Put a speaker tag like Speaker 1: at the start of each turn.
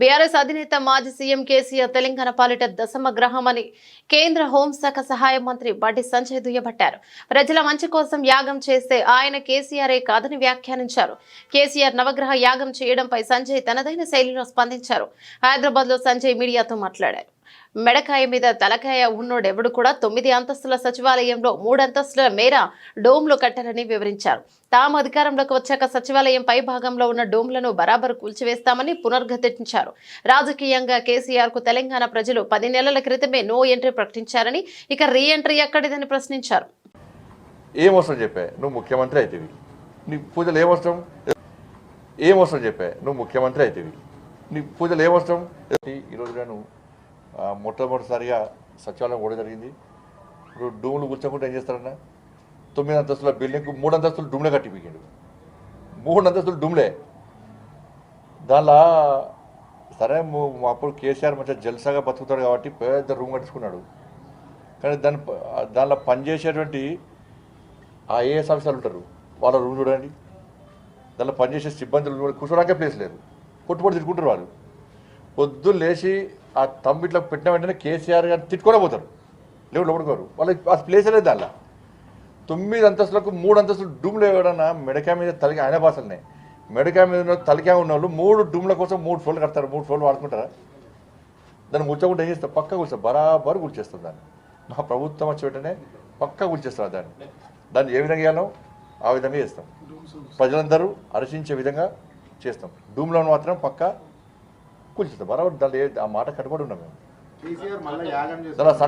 Speaker 1: BRS అధినేత మాజీ CM KCR Telangana పాలిట దశమ గ్రహమని కేంద్ర హోంశాఖ సహాయ మంత్రి బండి సంజయ్ దుయ్యబట్టారు. ప్రజల మంచి కోసం యాగం చేస్తే ఆయన కేసీఆరే కాదని వ్యాఖ్యానించారు. కేసీఆర్ నవగ్రహ యాగం చేయడంపై సంజయ్ తనదైన శైలిలో స్పందించారు. హైదరాబాద్లో సంజయ్ మీడియాతో మాట్లాడారు. మెడకాయ మీద తలకాయ ఉన్నోడెవడు కూడా తొమ్మిది అంతస్తుల సచివాలయంలో మూడు అంతస్తుల మేర డోమ్లు కట్టారని వివరించారు. తాము అధికారంలోకి వచ్చాక సచివాలయం పై భాగంలో ఉన్న డోమ్లను బరాబరు కూల్చివేస్తామని పునర్గతించారు. రాజకీయంగా కేసీఆర్కు తెలంగాణ ప్రజలు పది నెలల క్రితమే నో ఎంట్రీ ప్రకటించారని ఇక రీ ఎంట్రీ ఎక్కడిదని ప్రశ్నించారు.
Speaker 2: ఏమవసరం అవసరం చెప్పా? నువ్వు ముఖ్యమంత్రి అవుతుంది నీ పూజలు ఏమవసరం ఏమవసరం చెప్పా? నువ్వు ముఖ్యమంత్రి అవుతుంది నీ పూజలు ఏమవసరం ఈరోజు నేను మొట్టమొదటిసారిగా సచివాలయం కూడా జరిగింది. ఇప్పుడు డూములు కూర్చోకుండా ఏం చేస్తారన్న? తొమ్మిది అంతస్తుల బిల్డింగ్కు మూడు అంతస్తులు డూమ్లే కట్టిపోయాడు మూడు అంతస్తులు డూమ్లే. దానిలో సరే అప్పుడు కేసీఆర్ మంచిగా జల్సాగా బతుకుతాడు కాబట్టి పెద్ద రూమ్ కట్టించుకున్నాడు. కానీ దాని దానిలో పనిచేసేటువంటి ఆ ఏఎస్ ఆఫీసర్లు ఉంటారు. వాళ్ళ రూమ్ చూడండి. దానిలో పనిచేసే సిబ్బందులు కూడా కూర్చోడానికే ప్లేస్ లేదు. కొట్టుబడి తిట్టుకుంటారు వాళ్ళు. పొద్దున్న లేచి ఆ తమ్ము ఇట్లా పెట్టిన వెంటనే కేసీఆర్ గారు తిట్టుకునే పోతారు. లేవు లోపడుకోరు. వాళ్ళకి ఆ ప్లేస్ లేదు దానిలో. తొమ్మిది అంతస్తులకు మూడు అంతస్తులు డూమ్లు ఎవడన్నా మెడకాయ మీద తలకి ఆయన భాషలనే మెడకాయ మీద ఉన్న తలకాయ ఉన్న వాళ్ళు మూడు డూమ్ల కోసం మూడు ఫోన్లు కడతారు. మూడు ఫోన్లు వాడుకుంటారా? దాన్ని ముచ్చకుండా ఏం చేస్తారు? పక్క కూర్చో బరాబరు కూర్చేస్తారు దాన్ని. మా ప్రభుత్వం వచ్చి వెంటనే పక్క కూర్చేస్తారు దాన్ని. దాన్ని ఏ విధంగా చేయాలో ఆ విధంగా చేస్తాం. ప్రజలందరూ హర్షించే విధంగా చేస్తాం. డూమ్లో మాత్రం పక్క కూల్చేస్తాం బరాబర్ ఏ- ఆ మాట కట్టుబడి ఉన్నాం మేము.
Speaker 3: కేసీఆర్